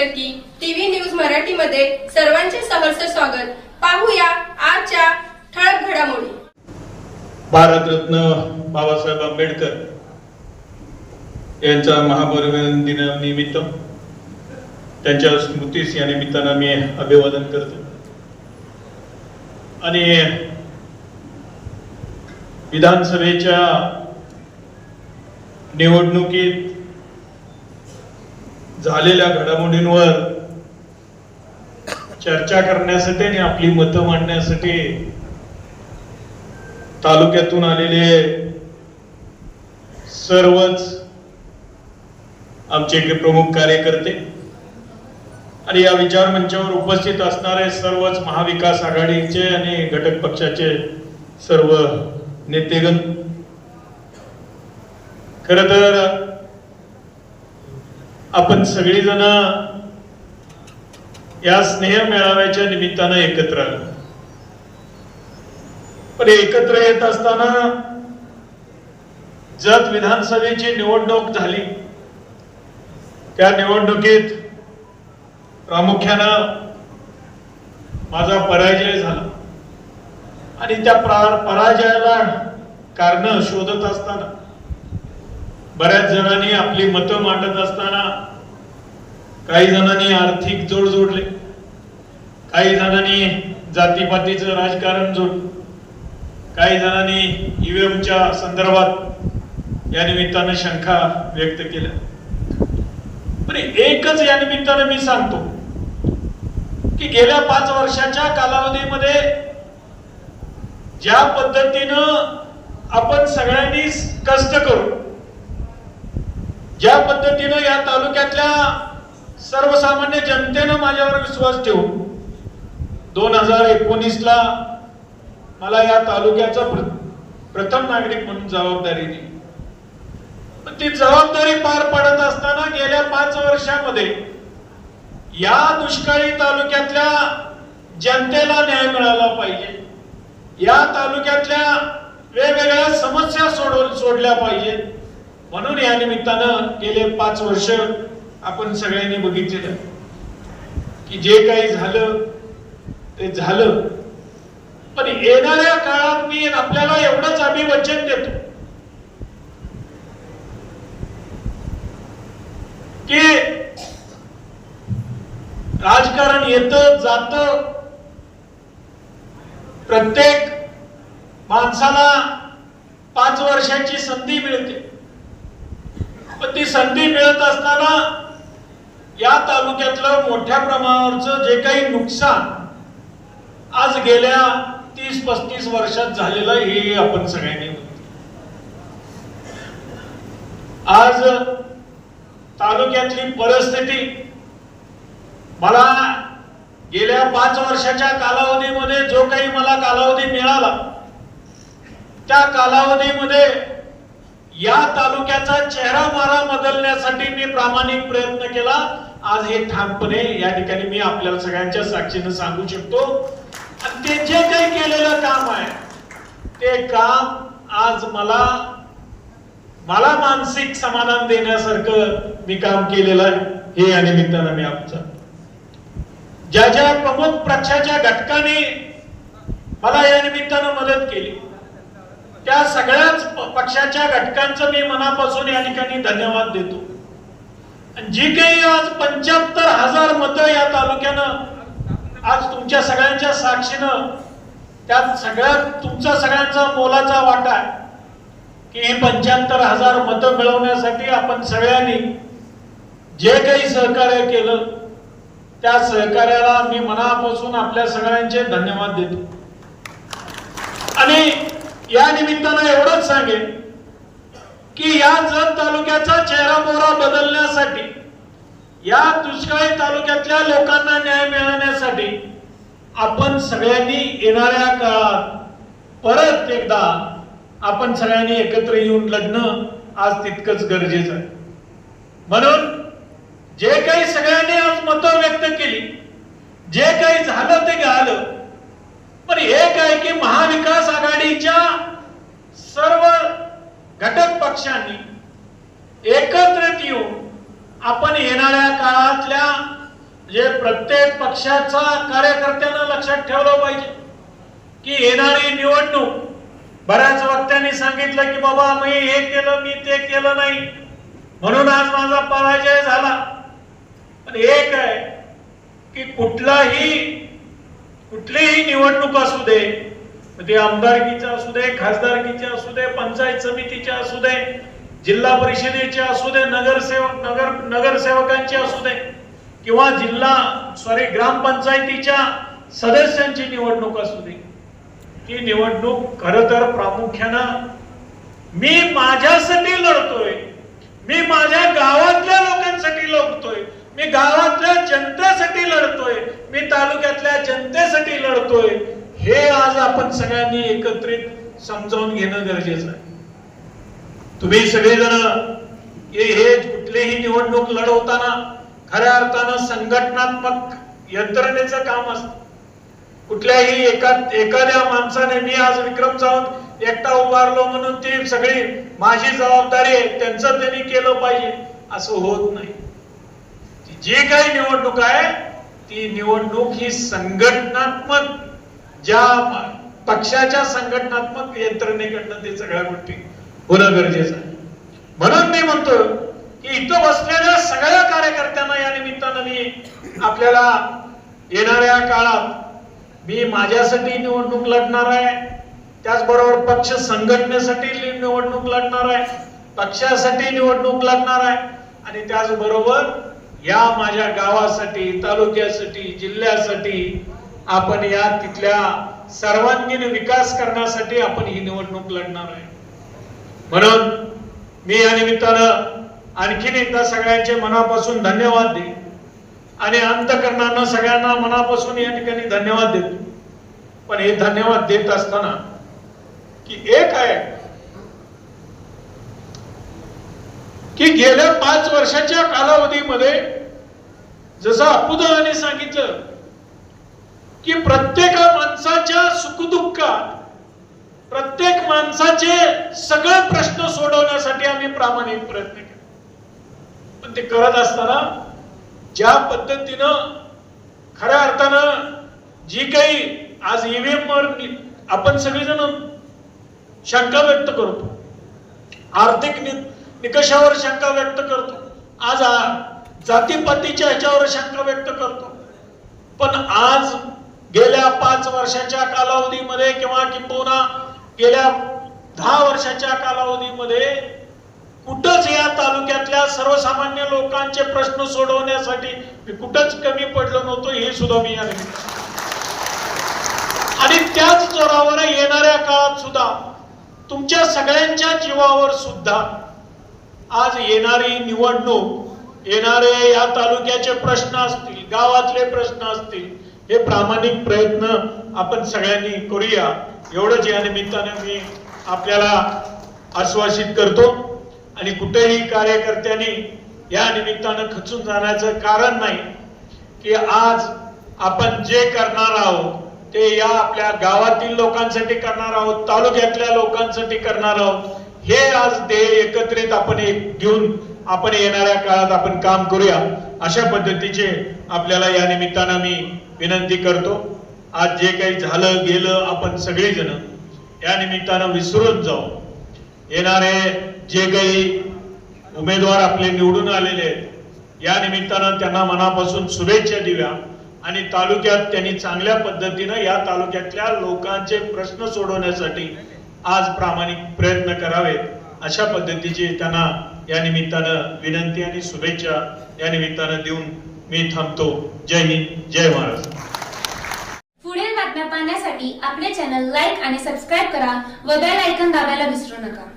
म्हटलं की TV news मराठीमध्ये सर्वांचे सहर्ष स्वागत. पाहूया आजच्या ठळक घडामोडी. भारतरत्न बाबासाहेब आंबेडकर यांचा महापरिवहन दिनानिमित्त त्यांच्या स्मृतीस या निमित्तानं मी अभिवादन करतो. आणि विधानसभेच्या निवडणुकीत झालेल्या घडामोडींवर चर्चा करण्यासाठी आणि आपली मतं मांडण्यासाठी तालुक्यातून आलेले सर्वच आमचे इकडे प्रमुख कार्यकर्ते आणि या विचार मंचावर उपस्थित असणारे सर्वच महाविकास आघाडीचे आणि घटक पक्षाचे सर्व नेतेगण. खर तर आपण सगळीजण या स्नेह मेळाव्याच्या निमित्तानं एकत्र आलो. पण एकत्र येत असताना जत विधानसभेची निवडणूक झाली. त्या निवडणुकीत प्रामुख्यानं माझा पराजय झाला. आणि त्या पराजयाला कारण शोधत असताना बऱ्याच जणांनी आपली मतं मांडत असताना काही जणांनी आर्थिक जोड जोडले. काही जणांनी जातीपातीचं राजकारण जोडलं. काही जणांनी ईव्हीएमच्या संदर्भात या निमित्तानं शंका व्यक्त केल्या. पण एकच या निमित्तानं मी सांगतो की गेल्या पाच वर्षाच्या कालावधीमध्ये ज्या पद्धतीनं आपण सगळ्यांनी कष्ट करू ज्या पद्धतीनं या तालुक्यातल्या सर्वसामान्य जनतेनं माझ्यावर विश्वास ठेवून दोन हजार एकोणीसला मला या तालुक्याचा प्र- प्रथम नागरिक म्हणून जबाबदारी दिली. पण ती जबाबदारी पार पाडत असताना गेल्या पाच वर्षामध्ये या दुष्काळी तालुक्यातल्या जनतेला न्याय मिळाला पाहिजे. या तालुक्यातल्या वेगवेगळ्या समस्या सोडव सोडल्या पाहिजेत. म्हणून या निमित्तानं गेले पाच वर्ष आपण सगळ्यांनी बघितलेलं की जे काही झालं ते झालं. पण येणाऱ्या काळात मी आपल्याला एवढंच आम्ही वचन देतो की राजकारण येत जात. प्रत्येक माणसाला पाच वर्षाची संधी मिळते. ती संधी मिळत असताना या तालुक्यातलं मोठ्या प्रमाणावरचं जे काही नुकसान आज गेल्या तीस पस्तीस वर्षात झालेलं हे आपण सगळ्यांनी आज तालुक्यातली परिस्थिती मला गेल्या पाच वर्षाच्या कालावधीमध्ये जो काही मला कालावधी मिळाला त्या कालावधीमध्ये या तालुक्याचा चेहरा मारा बदलण्यासाठी मी प्रामाणिक प्रयत्न केला. आज हे ठामपणे या ठिकाणी मी आपल्याला सगळ्यांच्या साक्षीनं सांगू शकतो. आणि ते जे काही केलेलं काम आहे ते काम आज मला मला मानसिक समाधान देण्यासारखं मी काम केलेलं आहे. हे या निमित्तानं मी आमचं ज्या ज्या प्रमुख पक्षाच्या घटकाने मला या निमित्तानं मदत केली. त्या सगळ्याच प- पक्षाच्या घटकांचं मी मनापासून या ठिकाणी धन्यवाद देतो. आणि जी काही आज पंच्याहत्तर हजार मतं या तालुक्यानं आज तुमच्या सगळ्यांच्या साक्षीनं त्यात सगळ्यात तुमचा सगळ्यांचा मोलाचा वाटा आहे की ही पंच्याहत्तर हजार मतं मिळवण्यासाठी आपण सगळ्यांनी जे काही सहकार्य केलं त्या सहकार्याला मी मनापासून आपल्या सगळ्यांचे धन्यवाद देतो. या निमित्तानं एवढंच सांगेन की या जत तालुक्याचा चेहरा मोहरा बदलण्यासाठी या दुष्काळी तालुक्यातल्या लोकांना न्याय मिळवण्यासाठी आपण सगळ्यांनी येणाऱ्या काळात परत एकदा आपण सगळ्यांनी एकत्र येऊन लढणं आज तितकंच गरजेचं आहे. म्हणून जे काही सगळ्यांनी आज मतं व्यक्त केली जे काही झालं ते झालं पण एक आहे की महाविकास आघाडीच्या सर्व घटक पक्षांनी एकत्रित येऊन आपण येणाऱ्या काळातल्या जे प्रत्येक पक्षाचा कार्यकर्त्यांना लक्षात ठेवलं पाहिजे. की येणारी निवडणूक बऱ्याच वक्त्यांनी सांगितलं की बाबा मी हे केलं मी ते केलं नाही. म्हणून आज माझा पराजय झाला. पण एक आहे की कुठलाही कुठलीही निवडणूक असू दे ते आमदारकीच्या असू दे खासदारकीचे असू दे पंचायत समितीचे असू दे जिल्हा परिषदेचे असू दे नगरसेवक नगर नगरसेवकांची असू दे किंवा जिल्हा सॉरी ग्रामपंचायतीच्या सदस्यांची निवडणूक असू दे. ती निवडणूक खर तर प्रामुख्यानं मी माझ्यासाठी लढतोय. मी माझ्या गावातल्या लोकांसाठी लढतोय. मी गावातल्या जनतेसाठी लढतोय मी तालुक्यातल्या जनतेसाठी लढतोय. हे आज आपण सगळ्यांनी एकत्रित समजावून घेणं गरजेचं आहे. तुम्ही सगळेजण हे हे कुठलीही निवडणूक लढवताना खऱ्या अर्थानं संघटनात्मक यंत्रणेचं काम असतं. कुठल्याही एका एखाद्या माणसाने मी आज विक्रम सावंत एकटा उभारलो म्हणून ती सगळी माझी जबाबदारी आहे त्यांचं त्यांनी केलं पाहिजे असं होत नाही. जी काही निवडणूक आहे ती निवडणूक ही संघटनात्मक ज्या पक्षाच्या संघटनात्मक यंत्रणेकडनं ते सगळ्या गोष्टी होणं गरजेचं आहे. म्हणून मी म्हणतो की इथं बसलेल्या सगळ्या कार्यकर्त्यांना या निमित्तानं मी आपल्याला येणाऱ्या काळात मी माझ्यासाठी निवडणूक लढणार आहे त्याचबरोबर पक्ष संघटनेसाठी निवडणूक लढणार आहे पक्षासाठी निवडणूक लढणार आहे आणि त्याचबरोबर या माझ्या गावासाठी तालुक्यासाठी जिल्ह्यासाठी आपण या तिथल्या सर्वांगीण विकास करण्यासाठी आपण ही निवडणूक लढणार आहे. म्हणून मी या निमित्तानं आणखीन एकदा सगळ्यांचे मनापासून धन्यवाद देईन. आणि अंतकरणानं सगळ्यांना मनापासून या ठिकाणी धन्यवाद देतो. पण हे धन्यवाद देत असताना की एक आहे की गेल्या पाच वर्षाच्या कालावधीमध्ये जसं अपुदाने सांगितलं की प्रत्येक माणसाच्या सुखदुःखात प्रत्येक माणसाचे सगळे प्रश्न सोडवण्यासाठी आम्ही प्रामाणिक प्रयत्न केले. पण ते करत असताना ज्या पद्धतीनं खऱ्या अर्थानं जी काही आज ईव्हीएम वर नि- आपण सगळेजण शंका व्यक्त करतो. आर्थिक नि- निकषावर शंका व्यक्त करतो. आज जातीपातीच्या ह्याच्यावर शंका व्यक्त करतो. पण आज गेल्या पाच वर्षाच्या कालावधीमध्ये किंवा किंबहुना गेल्या दहा वर्षाच्या कालावधीमध्ये कुठंच या तालुक्यातल्या सर्वसामान्य लोकांचे प्रश्न सोडवण्यासाठी मी कुठंच कमी पडलो नव्हतो हे सुद्धा मी या आणि त्याच जोरावर येणाऱ्या काळात सुद्धा तुमच्या सगळ्यांच्या जीवावर सुद्धा आज येणारी निवडणूक येणारे या तालुक्याचे प्रश्न असतील गावातले प्रश्न असतील हे प्रामाणिक प्रयत्न आपण सगळ्यांनी करूया. एवढंच या निमित्तानं मी आपल्याला आश्वासित करतो. आणि कुठेही कार्यकर्त्यांनी या निमित्तानं खचून जाण्याचं कारण नाही की आज आपण जे करणार आहोत ते या आपल्या गावातील लोकांसाठी करणार आहोत तालुक्यातल्या लोकांसाठी करणार आहोत. हे आज ध्येय एकत्रित आपण एक घेऊन आपण येणाऱ्या काळात आपण काम करूया. अशा पद्धतीचे आपल्याला या निमित्तानं मी विनंती करतो. आज जे काही झालं गेलं आपण सगळेजण या निमित्तानं विसरून जाऊ. येणारे जे काही उमेदवार आपले निवडून आलेले आहेत या निमित्तानं त्यांना मनापासून शुभेच्छा देऊया. आणि तालुक्यात त्यांनी चांगल्या पद्धतीनं या तालुक्यातल्या लोकांचे प्रश्न सोडवण्यासाठी आज प्रामाणिक प्रयत्न करावेत अशा पद्धतीची त्यांना या निमित्तानं विनंती आणि शुभेच्छा या निमित्तानं देऊन मी थांबतो. जय हिंद जय महाराष्ट्र. पुढील बातम्या पाहण्यासाठी आपले चॅनल लाईक आणि सबस्क्राईब करा व बेल ऐकन दाबायला विसरू नका.